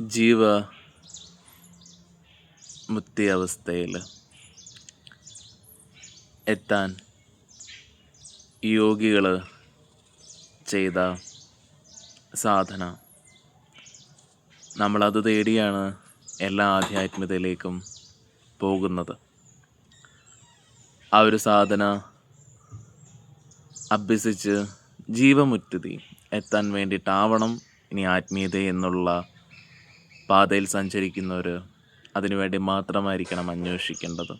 ജീവ മുക്തി അവസ്ഥയിൽ എത്താൻ യോഗികൾ ചെയ്ത സാധന. നമ്മളത് തേടിയാണ് എല്ലാ ആധ്യാത്മികതയിലേക്കും പോകുന്നത്. ആ ഒരു സാധന അഭ്യസിച്ച് ജീവമുറ്റുതി എത്താൻ വേണ്ടിയിട്ടാവണം ഇനി ആത്മീയത എന്നുള്ള പാതയിൽ സഞ്ചരിക്കുന്നവർ അതിനുവേണ്ടി മാത്രമായിരിക്കണം അന്വേഷിക്കേണ്ടത്.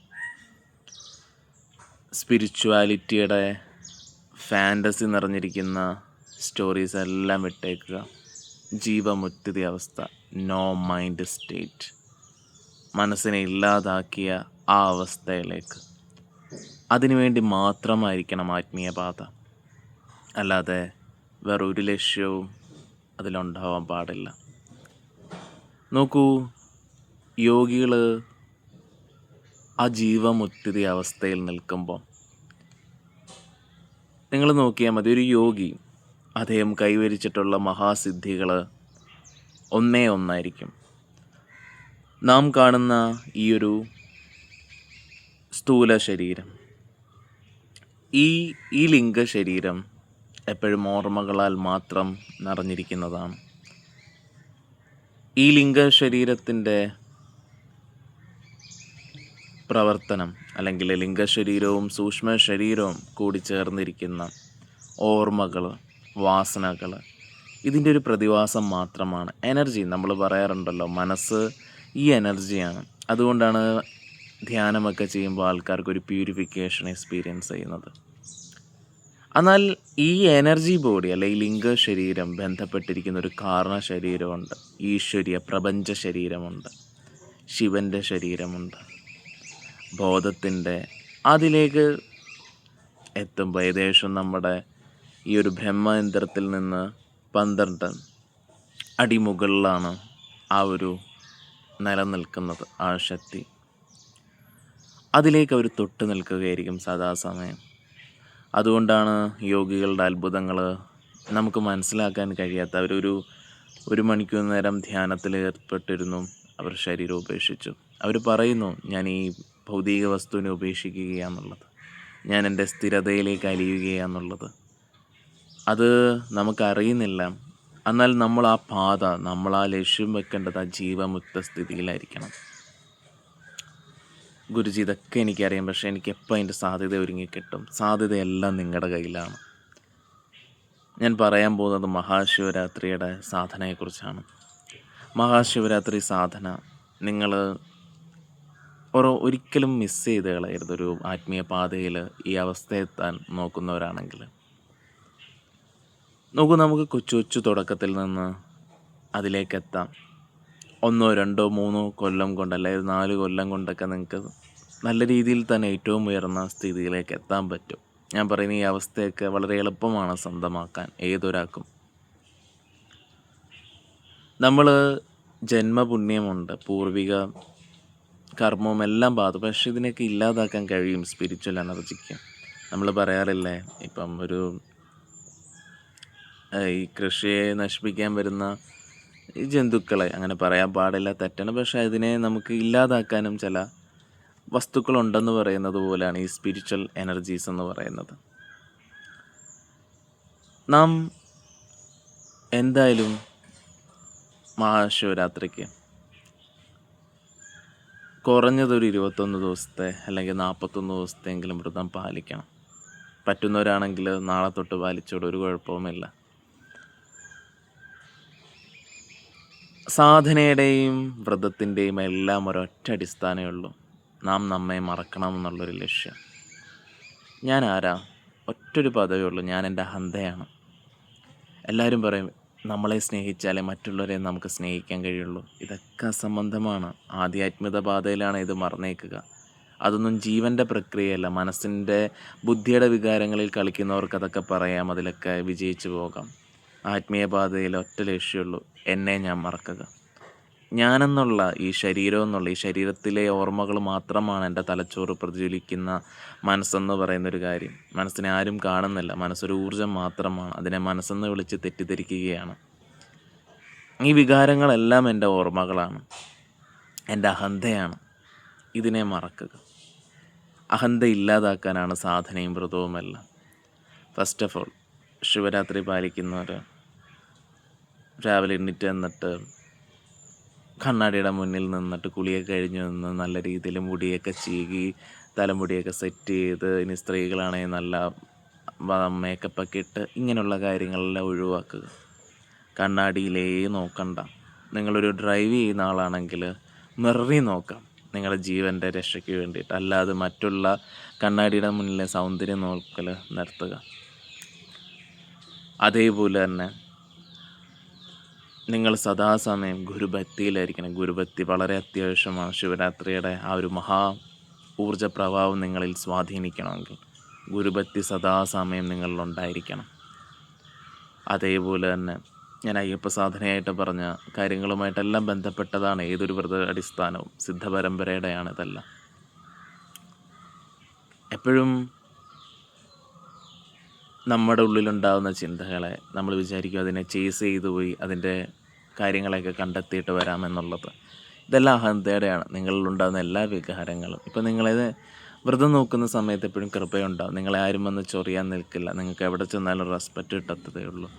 സ്പിരിച്വാലിറ്റിയുടെ ഫാന്റസി നിറഞ്ഞിരിക്കുന്ന സ്റ്റോറീസ് എല്ലാം വിട്ടേക്കുക. ജീവമുക്തി അവസ്ഥ നോ മൈൻഡ് സ്റ്റേറ്റ്. മനസ്സിനെ ഇല്ലാതാക്കിയ ആ അവസ്ഥയിലേക്ക്. അതിനുവേണ്ടി മാത്രമായിരിക്കണം ആത്മീയപാത അല്ലാതെ വേറൊരു ലക്ഷ്യവും അതിലുണ്ടാവാൻ പാടില്ല. നോക്കൂ യോഗികൾ ആ ജീവമുക്തി അവസ്ഥയിൽ നിൽക്കുമ്പോൾ നിങ്ങൾ നോക്കിയാൽ മതി ഒരു യോഗി അദ്ദേഹം കൈവരിച്ചിട്ടുള്ള മഹാസിദ്ധികൾ ഒന്നേ ഒന്നായിരിക്കും. നാം കാണുന്ന ഈ ഒരു സ്ഥൂല ശരീരം ഈ ഈ ലിംഗ ശരീരം എപ്പോഴും ഓർമ്മകളാൽ മാത്രം നിറഞ്ഞിരിക്കുന്നതാണ്. ഈ ലിംഗ ശരീരത്തിന്റെ പ്രവർത്തനം അല്ലെങ്കിൽ ലിംഗശരീരവും സൂക്ഷ്മ ശരീരവും കൂടി ചേർന്നിരിക്കുന്ന ഓർമ്മകൾ വാസനകൾ ഇതിന്റെ ഒരു പ്രതിഭാസം മാത്രമാണ്. എനർജി നമ്മൾ പറയാറുണ്ടല്ലോ മനസ്സ് ഈ എനർജിയാണ് അതുകൊണ്ടാണ് ധ്യാനമൊക്കെ ചെയ്യുമ്പോൾ ആൾക്കാർക്ക് ഒരു പ്യൂരിഫിക്കേഷൻ എക്സ്പീരിയൻസ് ചെയ്യുന്നത്. എന്നാൽ ഈ എനർജി ബോഡി അല്ലെങ്കിൽ ലിംഗ ശരീരം ബന്ധപ്പെട്ടിരിക്കുന്ന ഒരു കാരണ ശരീരമുണ്ട് ഈശ്വരീയ പ്രപഞ്ച ശരീരമുണ്ട് ശിവന്റെ ശരീരമുണ്ട്. ബോധത്തിന്റെ അതിലേക്ക് എത്തുമ്പോൾ ഏകദേശം നമ്മുടെ ഈ ഒരു ബ്രഹ്മയന്ത്രത്തിൽ നിന്ന് പന്ത്രണ്ട് അടി മുകളിലാണ് ആ ഒരു നിലനിൽക്കുന്നത് ആ ശക്തി. അതിലേക്ക് അവർ തൊട്ട് നിൽക്കുകയായിരിക്കും സദാസമയം. അതുകൊണ്ടാണ് യോഗികളുടെ അത്ഭുതങ്ങൾ നമുക്ക് മനസ്സിലാക്കാൻ കഴിയാത്ത. അവരൊരു ഒരു മണിക്കൂർ നേരം ധ്യാനത്തിൽ ഏർപ്പെട്ടിരുന്നു. അവർ ശരീരം ഉപേക്ഷിച്ചു. അവർ പറയുന്നു ഞാൻ ഈ ഭൗതിക വസ്തുവിനെ ഉപേക്ഷിക്കുകയാണെന്നുള്ളത് ഞാൻ എന്റെ സ്ഥിരതയിലേക്ക് അലിയുകയാണെന്നുള്ളത് അത് നമുക്കറിയുന്നില്ല. എന്നാൽ നമ്മൾ ആ പാത നമ്മൾ ആ ലക്ഷ്യം വെക്കേണ്ടത് ആ ജീവമുക്ത സ്ഥിതിയിലായിരിക്കണം. ഗുരുജി ഇതൊക്കെ എനിക്കറിയാം. പക്ഷേ എനിക്ക് എപ്പോൾ അതിന്റെ സാധ്യത ഒരുങ്ങി കിട്ടും. സാധ്യതയെല്ലാം നിങ്ങളുടെ കയ്യിലാണ്. ഞാൻ പറയാൻ പോകുന്നത് മഹാശിവരാത്രിയുടെ സാധനയെക്കുറിച്ചാണ്. മഹാശിവരാത്രി സാധന നിങ്ങൾ ഓരോ ഒരിക്കലും മിസ് ചെയ്ത് കളയരുത് ഒരു ആത്മീയ പാതയിൽ ഈ അവസ്ഥയെത്താൻ നോക്കുന്നവരാണെങ്കിൽ നോക്കൂ നമുക്ക് കൊച്ചു കൊച്ചു തുടക്കത്തിൽ നിന്ന് അതിലേക്കെത്താം. ഒന്നോ രണ്ടോ മൂന്നോ കൊല്ലം കൊണ്ട് അല്ലെങ്കിൽ നാല് കൊല്ലം കൊണ്ടൊക്കെ നിങ്ങൾക്ക് നല്ല രീതിയിൽ തന്നെ ഏറ്റവും ഉയർന്ന സ്ഥിതിയിലേക്ക് എത്താൻ പറ്റും. ഞാൻ പറയുന്ന ഈ അവസ്ഥയൊക്കെ വളരെ എളുപ്പമാണ് സ്വന്തമാക്കാൻ ഏതൊരാൾക്കും. നമ്മൾ ജന്മപുണ്യമുണ്ട് പൂർവിക കർമ്മവും എല്ലാം ബാധ പക്ഷെ ഇതിനൊക്കെ ഇല്ലാതാക്കാൻ കഴിയും സ്പിരിച്വൽ എനർജിക്ക് നമ്മൾ പറയാറില്ലേ ഇപ്പം ഒരു ഈ കൃഷിയെ നശിപ്പിക്കാൻ വരുന്ന ജന്തുക്കളെ അങ്ങനെ പറയാൻ പാടില്ല തെറ്റാണ്. പക്ഷെ അതിനെ നമുക്ക് ഇല്ലാതാക്കാനും ചില വസ്തുക്കളുണ്ടെന്ന് പറയുന്നത് പോലെയാണ് ഈ സ്പിരിച്വൽ എനർജീസ് എന്ന് പറയുന്നത്. നാം എന്തായാലും മഹാശിവരാത്രിക്ക് കുറഞ്ഞതൊരു ഇരുപത്തൊന്ന് ദിവസത്തെ അല്ലെങ്കിൽ നാൽപ്പത്തൊന്ന് ദിവസത്തെങ്കിലും വ്രതം പാലിക്കണം. പറ്റുന്നവരാണെങ്കിൽ നാളെ തൊട്ട് പാലിച്ചോട് ഒരു കുഴപ്പവുമില്ല. സാധനയുടെയും വ്രതത്തിന്റെയും എല്ലാം ഒരൊറ്റ അടിസ്ഥാനമേ ഉള്ളൂ. നാം നമ്മെ മറക്കണം എന്നുള്ളൊരു ലക്ഷ്യം. ഞാൻ ആരാ? ഒറ്റൊരു പദവേ ഉള്ളൂ. ഞാൻ എന്റെ അഹന്തയാണ്. എല്ലാവരും പറയും നമ്മളെ സ്നേഹിച്ചാലേ മറ്റുള്ളവരെ നമുക്ക് സ്നേഹിക്കാൻ കഴിയുള്ളൂ. ഇതൊക്കെ അസംബന്ധമാണ്. ആധ്യാത്മിക പാതയിലാണ് ഇത് മറന്നേക്കുക. അതൊന്നും ജീവന്റെ പ്രക്രിയയല്ല. മനസ്സിന്റെ ബുദ്ധിയുടെ വികാരങ്ങളിൽ കളിക്കുന്നവർക്ക് അതൊക്കെ പറയാം. അതിലൊക്കെ വിജയിച്ചു പോകാം. ആത്മീയ പാതയിൽ ഒറ്റ ലക്ഷ്യമുള്ളൂ. എന്നെ ഞാൻ മറക്കുക. ഞാനെന്നുള്ള ഈ ശരീരം എന്നുള്ള ഈ ശരീരത്തിലെ ഓർമ്മകൾ മാത്രമാണ് എന്റെ തലച്ചോറ് പ്രതിഫലിക്കുന്ന മനസ്സെന്ന് പറയുന്നൊരു കാര്യം. മനസ്സിനെ ആരും കാണുന്നില്ല. മനസ്സൊരു ഊർജം മാത്രമാണ്. അതിനെ മനസ്സെന്ന് വിളിച്ച് തെറ്റിദ്ധരിക്കുകയാണ്. ഈ വികാരങ്ങളെല്ലാം എന്റെ ഓർമ്മകളാണ്. എന്റെ അഹന്തയാണ്. ഇതിനെ മറക്കുക. അഹന്ത ഇല്ലാതാക്കാനാണ് സാധനയും വ്രതവുമെല്ലാം. ഫസ്റ്റ് ഓഫ് ഓൾ ശിവരാത്രി പാലിക്കുന്നവർ രാവിലെ എണ്ണിറ്റ് എന്നിട്ട് കണ്ണാടിയുടെ മുന്നിൽ നിന്നിട്ട് കുളിയൊക്കെ കഴിഞ്ഞ് നിന്ന് നല്ല രീതിയിൽ മുടിയൊക്കെ ചീകി തലമുടിയൊക്കെ സെറ്റ് ചെയ്ത് ഇനി സ്ത്രീകളാണെങ്കിൽ നല്ല മേക്കപ്പൊക്കെ ഇട്ട് ഇങ്ങനെയുള്ള കാര്യങ്ങളെല്ലാം ഒഴിവാക്കുക. കണ്ണാടിയിലേ നോക്കണ്ട. നിങ്ങളൊരു ഡ്രൈവ് ചെയ്യുന്ന ആളാണെങ്കിൽ മിററിൽ നോക്കാം. നിങ്ങളുടെ ജീവന്റെ രക്ഷയ്ക്ക് വേണ്ടിയിട്ട്. അല്ലാതെ മറ്റുള്ള കണ്ണാടിയുടെ മുന്നിലെ സൗന്ദര്യം നോക്കൽ നിർത്തുക. അതേപോലെ തന്നെ നിങ്ങൾ സദാസമയം ഗുരുഭക്തിയിലായിരിക്കണം. ഗുരുഭക്തി വളരെ അത്യാവശ്യമാണ്. ശിവരാത്രിയുടെ ആ ഒരു മഹാ ഊർജ പ്രഭാവം നിങ്ങളിൽ സ്വാധീനിക്കണമെങ്കിൽ ഗുരുഭക്തി സദാസമയം നിങ്ങളിലുണ്ടായിരിക്കണം അതേപോലെ തന്നെ ഞാൻ അയ്യപ്പ സാധനയായിട്ട് പറഞ്ഞ കാര്യങ്ങളുമായിട്ടെല്ലാം ബന്ധപ്പെട്ടതാണ് ഏതൊരു വ്രത അടിസ്ഥാനവും. സിദ്ധ പരമ്പരയുടെയാണ് ഇതെല്ലാം. എപ്പോഴും നമ്മുടെ ഉള്ളിലുണ്ടാകുന്ന ചിന്തകളെ നമ്മൾ വിചാരിക്കും അതിനെ ചേസ് ചെയ്തു പോയി അതിന്റെ കാര്യങ്ങളെയൊക്കെ കണ്ടെത്തിയിട്ട് വരാമെന്നുള്ളത്. ഇതെല്ലാം അഹന്തയുടെയാണ്. നിങ്ങളിലുണ്ടാകുന്ന എല്ലാ വികാരങ്ങളും. ഇപ്പം നിങ്ങളിത് വ്രതം നോക്കുന്ന സമയത്ത് എപ്പോഴും കൃപയുണ്ടാവും. നിങ്ങളെ ആരും വന്ന് ചൊറിയാൻ നിൽക്കില്ല. നിങ്ങൾക്ക് എവിടെ ചെന്നാലും റെസ്പെക്റ്റ് കിട്ടത്തതേ ഉള്ളൂ.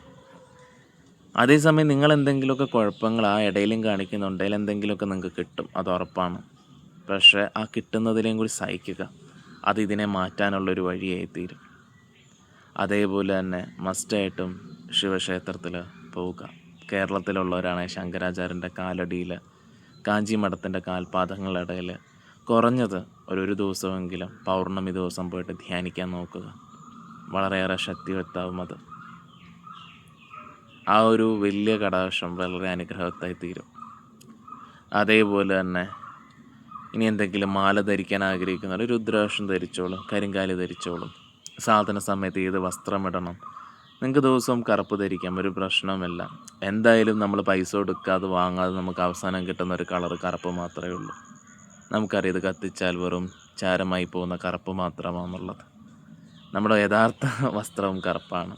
അതേസമയം നിങ്ങൾ എന്തെങ്കിലുമൊക്കെ കുഴപ്പങ്ങൾ ആ ഇടയിലും കാണിക്കുന്നുണ്ടെങ്കിൽ എന്തെങ്കിലുമൊക്കെ നിങ്ങൾക്ക് കിട്ടും. അത് ഉറപ്പാണ്. പക്ഷേ ആ കിട്ടുന്നതിലേയും കൂടി സഹിക്കുക. അത് ഇതിനെ മാറ്റാനുള്ളൊരു വഴിയായി തീരും അതേപോലെ തന്നെ മസ്റ്റായിട്ടും ശിവക്ഷേത്രത്തിൽ പോവുക. കേരളത്തിലുള്ളവരാണ് ശങ്കരാചാര്യന്റെ കാലടിയിൽ കാഞ്ചി മഠത്തിന്റെ കാൽപാദങ്ങളിടയിൽ. കുറഞ്ഞത് ഒരു ഒരു ദിവസമെങ്കിലും പൗർണമി ദിവസം പോയിട്ട് ധ്യാനിക്കാൻ നോക്കുക. വളരെയേറെ ശക്തി വ്യക്താവും അത്. ആ ഒരു വലിയ കടാക്ഷം വളരെ അനുഗ്രഹത്തായി തീരും. അതേപോലെ തന്നെ ഇനി എന്തെങ്കിലും മാല ധരിക്കാൻ ആഗ്രഹിക്കുന്നവർ രുദ്രാക്ഷം ധരിച്ചോളും കരിങ്കാലി ധരിച്ചോളും. സാധന സമയത്ത് ഏത് വസ്ത്രം ഇടണം നിങ്ങൾക്ക് ദിവസവും കറുപ്പ് ധരിക്കാം ഒരു പ്രശ്നമല്ല എന്തായാലും നമ്മൾ പൈസ കൊടുക്കാതെ വാങ്ങാതെ നമുക്ക് അവസാനം കിട്ടുന്ന ഒരു കളർ കറുപ്പ് മാത്രമേ ഉള്ളൂ. നമുക്കറിയത് കത്തിച്ചാൽ വെറും ചാരമായി പോകുന്ന കറുപ്പ് മാത്രമാണെന്നുള്ളത് നമ്മുടെ യഥാർത്ഥ വസ്ത്രവും കറുപ്പാണ്.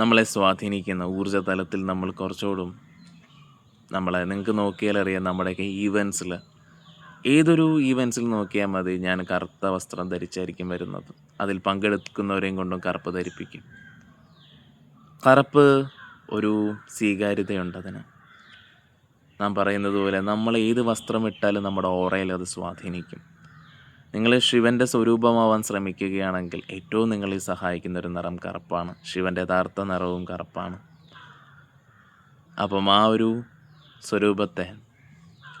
നമ്മളെ സ്വാധീനിക്കുന്ന ഊർജ തലത്തിൽ നമ്മൾ കുറച്ചുകൂടും നമ്മളെ നിങ്ങൾക്ക് നോക്കിയാലറിയാം നമ്മുടെയൊക്കെ ഈവൻസിൽ ഏതൊരു ഈവൻസിൽ നോക്കിയാൽ മതി ഞാൻ കറുത്ത വസ്ത്രം ധരിച്ചായിരിക്കും വരുന്നത്. അതിൽ പങ്കെടുക്കുന്നവരെയും കൊണ്ടും കറുപ്പ് ധരിപ്പിക്കും. കറുപ്പ് ഒരു സ്വീകാര്യതയുണ്ട് അതിന്. നാം പറയുന്നത് പോലെ നമ്മൾ ഏത് വസ്ത്രം ഇട്ടാലും നമ്മുടെ ഓറയിൽ അത് സ്വാധീനിക്കും. നിങ്ങൾ ശിവന്റെ സ്വരൂപമാവാൻ ശ്രമിക്കുകയാണെങ്കിൽ ഏറ്റവും നിങ്ങളെ സഹായിക്കുന്ന ഒരു നിറം കറുപ്പാണ്. ശിവന്റെ യഥാർത്ഥ നിറവും കറുപ്പാണ്. അപ്പം ആ ഒരു സ്വരൂപത്തെ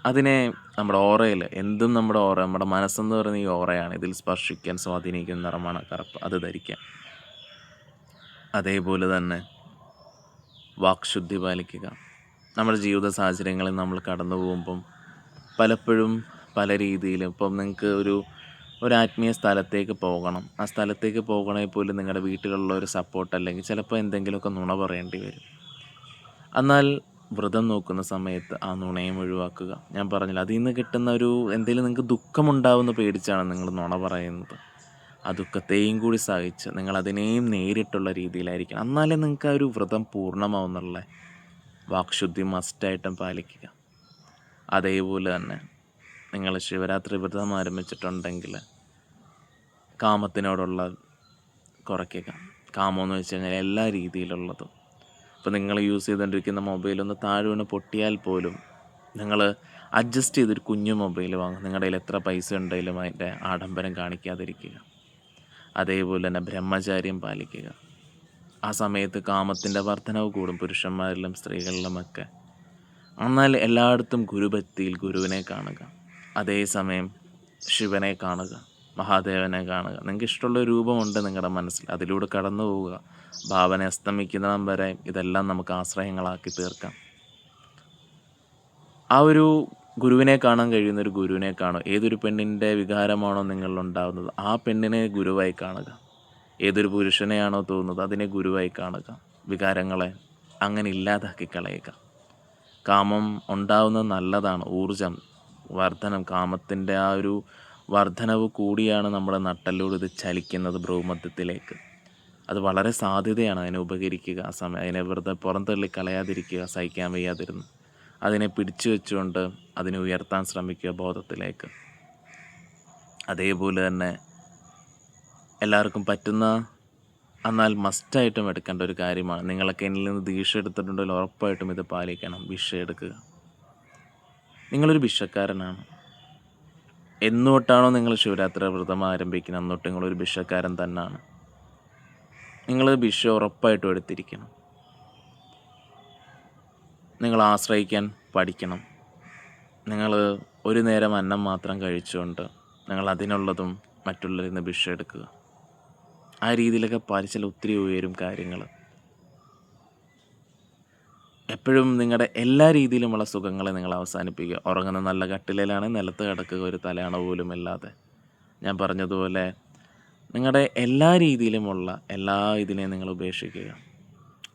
അതിനെ നമ്മുടെ ഓറയിൽ എന്തും നമ്മുടെ ഓറ നമ്മുടെ മനസ്സെന്ന് പറയുന്ന ഈ ഓറയാണ് ഇതിൽ സ്പർശിക്കാൻ സ്വാധീനിക്കുന്ന നിറമാണ് കറുപ്പ്. അത് ധരിക്കാം അതേപോലെ തന്നെ വാക്ശുദ്ധി പാലിക്കുക. നമ്മുടെ ജീവിത സാഹചര്യങ്ങളിൽ നമ്മൾ കടന്നു പോകുമ്പം പലപ്പോഴും പല രീതിയിലും ഇപ്പം നിങ്ങൾക്ക് ഒരു ഒരു ആത്മീയ സ്ഥലത്തേക്ക് പോകണം. ആ സ്ഥലത്തേക്ക് പോകണമെങ്കിൽ പോലും നിങ്ങളുടെ വീട്ടിലുള്ള ഒരു സപ്പോർട്ട് അല്ലെങ്കിൽ ചിലപ്പോൾ എന്തെങ്കിലുമൊക്കെ നുണ പറയേണ്ടി വരും. എന്നാൽ വ്രതം നോക്കുന്ന സമയത്ത് ആ നുണയും ഒഴിവാക്കുക. ഞാൻ പറഞ്ഞില്ല അതിൽ നിന്ന് കിട്ടുന്ന ഒരു എന്തെങ്കിലും നിങ്ങൾക്ക് ദുഃഖമുണ്ടാവുമെന്ന് പേടിച്ചാണ് നിങ്ങൾ നുണ പറയുന്നത്. ആ ദുഃഖത്തെയും കൂടി സഹിച്ച് നിങ്ങൾ അതിനെയും നേരിട്ടുള്ള രീതിയിലായിരിക്കണം. എന്നാലേ നിങ്ങൾക്ക് ആ ഒരു വ്രതം പൂർണമാവുന്നുള്ള വാക്ശുദ്ധി മസ്റ്റായിട്ടും പാലിക്കുക. അതേപോലെ തന്നെ നിങ്ങൾ ശിവരാത്രി വ്രതം ആരംഭിച്ചിട്ടുണ്ടെങ്കിൽ കാമത്തിനോടുള്ള കുറയ്ക്കുക. കാമം എന്ന് വെച്ച് കഴിഞ്ഞാൽ എല്ലാ രീതിയിലുള്ളതും. ഇപ്പോൾ നിങ്ങൾ യൂസ് ചെയ്തുകൊണ്ടിരിക്കുന്ന മൊബൈൽ ഒന്ന് താഴെ വീണ് പൊട്ടിയാൽ പോലും നിങ്ങൾ അഡ്ജസ്റ്റ് ചെയ്തൊരു കുഞ്ഞു മൊബൈൽ വാങ്ങും. നിങ്ങളുടെ കയ്യിൽ എത്ര പൈസ ഉണ്ടെങ്കിലും അതിന്റെ ആഡംബരം കാണിക്കാതിരിക്കുക. അതേപോലെ തന്നെ ബ്രഹ്മചാര്യം പാലിക്കുക. ആ സമയത്ത് കാമത്തിന്റെ വർധനവ് കൂടും പുരുഷന്മാരിലും സ്ത്രീകളിലുമൊക്കെ. എന്നാൽ എല്ലായിടത്തും ഗുരുഭക്തിയിൽ ഗുരുവിനെ കാണുക. അതേസമയം ശിവനെ കാണുക. മഹാദേവനെ കാണുക. നിങ്ങൾക്ക് ഇഷ്ടമുള്ള രൂപമുണ്ട് നിങ്ങളുടെ മനസ്സിൽ അതിലൂടെ കടന്നു പോവുക. ഭാവന അസ്തമിക്കുന്നിടം വരെ ഇതെല്ലാം നമുക്ക് ആശ്രയങ്ങളാക്കി തീർക്കാം. ആ ഒരു ഗുരുവിനെ കാണാൻ കഴിയുന്ന ഒരു ഗുരുവിനെ കാണുക. ഏതൊരു പെണ്ണിന്റെ വികാരമാണോ നിങ്ങളിലുണ്ടാകുന്നത് ആ പെണ്ണിനെ ഗുരുവായി കാണുക. ഏതൊരു പുരുഷനെയാണോ തോന്നുന്നത് അതിനെ ഗുരുവായി കാണുക. വികാരങ്ങളെ അങ്ങനെ ഇല്ലാതാക്കി കളയുക. കാമം ഉണ്ടാവുന്നത് നല്ലതാണ്. ഊർജം വർധനം കാമത്തിന്റെ ആ ഒരു വർധനവ് കൂടിയാണ് നമ്മുടെ നട്ടലിലൂടെ ഇത് ചലിക്കുന്നത് ഭ്രൂമധ്യത്തിലേക്ക്. അത് വളരെ സാധ്യതയാണ് അതിനെ ഉപകരിക്കുക ആ സമയം അതിനെ വെറുതെ പുറന്തള്ളി കളയാതിരിക്കുക സഹിക്കാൻ വയ്യാതിരുന്ന്. അതിനെ പിടിച്ചു വെച്ചുകൊണ്ട് അതിനെ ഉയർത്താൻ ശ്രമിക്കുക ബോധത്തിലേക്ക്. അതേപോലെ തന്നെ എല്ലാവർക്കും പറ്റുന്ന എന്നാൽ മസ്റ്റായിട്ടും എടുക്കേണ്ട ഒരു കാര്യമാണ്. നിങ്ങളൊക്കെ എന്നിൽ നിന്ന് ദീക്ഷ എടുത്തിട്ടുണ്ടെങ്കിൽ ഉറപ്പായിട്ടും ഇത് പാലിക്കണം. ഭിക്ഷ എടുക്കുക. നിങ്ങളൊരു ഭിക്ഷക്കാരനാണ്. എന്നോട്ടാണോ നിങ്ങൾ ശിവരാത്രി വ്രതം ആരംഭിക്കുന്നത്? അന്നോട്ട് നിങ്ങളൊരു ഭിക്ഷക്കാരൻ തന്നെയാണ് നിങ്ങൾ ഭിക്ഷ ഉറപ്പായിട്ടും എടുത്തിരിക്കണം. നിങ്ങൾ ആശ്രയിക്കാൻ പഠിക്കണം. നിങ്ങൾ ഒരു നേരം അന്നം മാത്രം കഴിച്ചുകൊണ്ട് നിങ്ങൾ അതിനുള്ളതും മറ്റുള്ളവരിൽ നിന്ന് ഭിക്ഷ എടുക്കുക. ആ രീതിയിലൊക്കെ പാലിച്ചാൽ ഒത്തിരി ഉയരും കാര്യങ്ങൾ. എപ്പോഴും നിങ്ങളുടെ എല്ലാ രീതിയിലുമുള്ള സുഖങ്ങളെ നിങ്ങൾ അവസാനിപ്പിക്കുക. ഉറങ്ങുന്ന നല്ല കട്ടിലേലാണ് നിലത്ത് കിടക്കുക ഒരു തലയണ പോലും ഇല്ലാതെ. ഞാൻ പറഞ്ഞതുപോലെ നിങ്ങളുടെ എല്ലാ രീതിയിലുമുള്ള എല്ലാ ഇതിനെയും നിങ്ങൾ ഉപേക്ഷിക്കുക.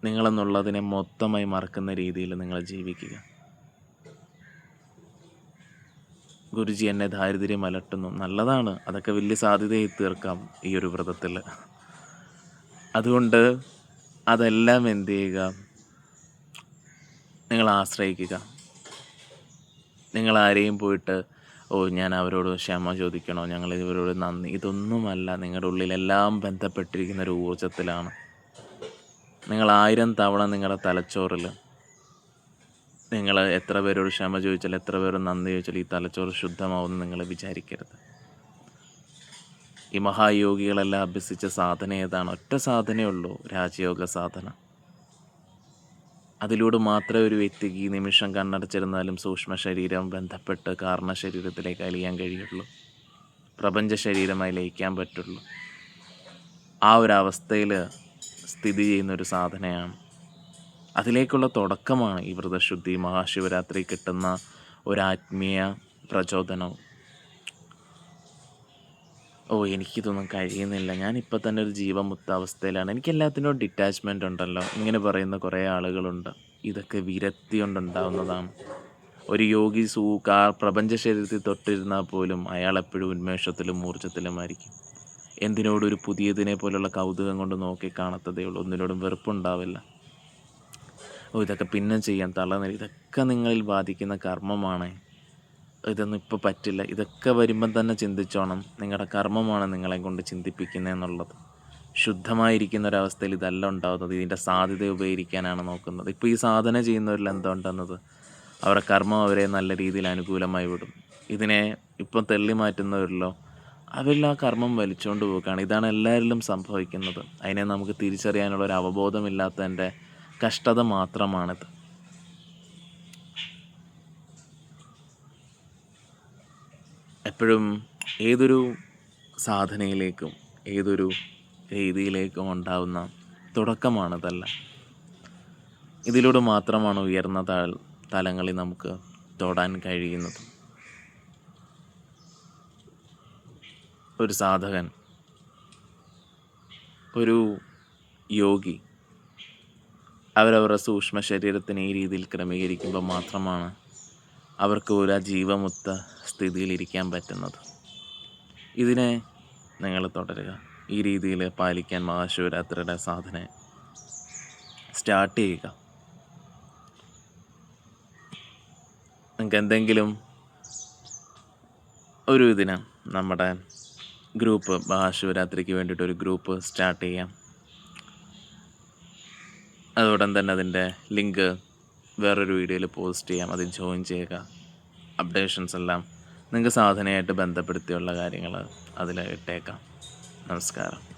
നിങ്ങളെന്നുള്ളതിനെ മൊത്തമായി മറക്കുന്ന രീതിയിൽ നിങ്ങൾ ജീവിക്കുക. ഗുരുജി എന്നെ ദാരിദ്ര്യം അലട്ടുന്നു. നല്ലതാണ്. അതൊക്കെ വലിയ സാധ്യതയായി തീർക്കാം ഈ ഒരു വ്രതത്തിൽ അതുകൊണ്ട് അതെല്ലാം എന്ത് ചെയ്യുക? നിങ്ങൾ ആശ്രയിക്കുക. നിങ്ങൾ ആരെയും പോയിട്ട് ഓ ഞാൻ അവരോട് ക്ഷമ ചോദിക്കണോ? ഞങ്ങൾ ഇവരോട് നന്ദി. ഇതൊന്നുമല്ല നിങ്ങളുടെ ഉള്ളിലെല്ലാം ബന്ധപ്പെട്ടിരിക്കുന്ന ഒരു ഊർജത്തിലാണ് നിങ്ങൾ ആയിരം തവണ നിങ്ങളുടെ തലച്ചോറിൽ നിങ്ങൾ എത്ര പേരോട് ക്ഷമ ചോദിച്ചാൽ എത്ര പേരോട് നന്ദി ചോദിച്ചാൽ ഈ തലച്ചോറ് ശുദ്ധമാവുമെന്ന് നിങ്ങൾ വിചാരിക്കരുത്. ഈ മഹായോഗികളെല്ലാം അഭ്യസിച്ച സാധന ഏതാണ്? ഒറ്റ സാധനയേ ഉള്ളൂ രാജയോഗ സാധന. അതിലൂടെ മാത്രമേ ഒരു വ്യക്തിക്ക് ഈ നിമിഷം കണ്ണടച്ചിരുന്നാലും സൂക്ഷ്മ ശരീരം ബന്ധപ്പെട്ട് കാരണ ശരീരത്തിലേക്ക് അലിയാൻ കഴിയുള്ളൂ. പ്രപഞ്ച ശരീരമായി ലയിക്കാൻ പറ്റുള്ളൂ. ആ ഒരു അവസ്ഥയിൽ സ്ഥിതി ചെയ്യുന്ന ഒരു സാധനയാണ്. അതിലേക്കുള്ള തുടക്കമാണ് ഈ വ്രതശുദ്ധി മഹാശിവരാത്രി കിട്ടുന്ന ഒരു ആത്മീയ പ്രചോദനവും. ഓ എനിക്കിതൊന്നും കഴിയുന്നില്ല. ഞാനിപ്പോൾ തന്നെ ഒരു ജീവമുക്ത മുത്താവസ്ഥയിലാണ് എനിക്ക് എല്ലാത്തിനോടും ഡിറ്റാച്ച്മെന്റ് ഉണ്ടല്ലോ. ഇങ്ങനെ പറയുന്ന കുറേ ആളുകളുണ്ട്. ഇതൊക്കെ വിരക്തി കൊണ്ടുണ്ടാവുന്നതാണ് ഒരു യോഗി സൂ കാ പ്രപഞ്ച ശരീരത്തിൽ തൊട്ടിരുന്നാൽ പോലും അയാൾ എപ്പോഴും ഉന്മേഷത്തിലും ഊർജത്തിലുമായിരിക്കും എന്തിനോടും ഒരു പുതിയതിനെ പോലുള്ള കൗതുകം കൊണ്ട് നോക്കി കാണത്തതേ ഉള്ളൂ. ഒന്നിനോടും വെറുപ്പുണ്ടാവില്ല. ഓ ഇതൊക്കെ പിന്നെ ചെയ്യാൻ തളർന്നില്ല ഇതൊക്കെ നിങ്ങളിൽ ബാധിക്കുന്ന കർമ്മമാണ്. ഇതൊന്നും ഇപ്പോൾ പറ്റില്ല. ഇതൊക്കെ വരുമ്പം തന്നെ ചിന്തിച്ചോണം. നിങ്ങളുടെ കർമ്മമാണ് നിങ്ങളെ കൊണ്ട് ചിന്തിപ്പിക്കുന്നതെന്നുള്ളത് ശുദ്ധമായിരിക്കുന്ന ഒരവസ്ഥയിൽ ഇതല്ല ഉണ്ടാകുന്നത് ഇതിന്റെ സാധ്യത ഉപകരിക്കാനാണ് നോക്കുന്നത്. ഇപ്പോൾ ഈ സാധന ചെയ്യുന്നവരിൽ എന്താ ഉണ്ടെന്നത്? അവരുടെ കർമ്മം അവരെ നല്ല രീതിയിൽ അനുകൂലമായി വിടും. ഇതിനെ ഇപ്പം തെള്ളി മാറ്റുന്നവരിലോ അവരിൽ ആ കർമ്മം വലിച്ചുകൊണ്ട് പോവുകയാണ്. ഇതാണ് എല്ലാവരിലും സംഭവിക്കുന്നത്. അതിനെ നമുക്ക് തിരിച്ചറിയാനുള്ള ഒരു അവബോധമില്ലാത്തതിന്റെ കഷ്ടത മാത്രമാണിത്. എപ്പോഴും ഏതൊരു സാധനയിലേക്കും ഏതൊരു രീതിയിലേക്കും ഉണ്ടാവുന്ന തുടക്കമാണിതല്ല. ഇതിലൂടെ മാത്രമാണ് ഉയർന്ന താൾ തലങ്ങളിൽ നമുക്ക് തൊടാൻ കഴിയുന്നത്. ഒരു സാധകൻ ഒരു യോഗി അവരവരുടെ സൂക്ഷ്മ ശരീരത്തിനെ ഈ രീതിയിൽ ക്രമീകരിക്കുമ്പോൾ മാത്രമാണ് അവർക്ക് ഒരു ജീവമുക്ത സ്ഥിതിയിലിരിക്കാൻ പറ്റുന്നത്. ഇതിനെ നിങ്ങൾ തുടരുക. ഈ രീതിയിൽ പാലിക്കാൻ മഹാശിവരാത്രിയുടെ സാധന സ്റ്റാർട്ട് ചെയ്യുക. നിങ്ങൾക്ക് എന്തെങ്കിലും ഒരു ഇതിന് നമ്മുടെ ഗ്രൂപ്പ് മഹാശിവരാത്രിക്ക് വേണ്ടിയിട്ട് ഒരു ഗ്രൂപ്പ് സ്റ്റാർട്ട് ചെയ്യാം. അതോടൊപ്പം തന്നെ അതിന്റെ ലിങ്ക് വേറൊരു വീഡിയോയിൽ പോസ്റ്റ് ചെയ്യാം അതിൽ ജോയിൻ ചെയ്യുക അപ്ഡേഷൻസ് എല്ലാം. നിങ്ങൾക്ക് സാധനയായിട്ട് ബന്ധപ്പെടുത്തിയുള്ള കാര്യങ്ങൾ അതിൽ ഇട്ടേക്കാം. നമസ്കാരം.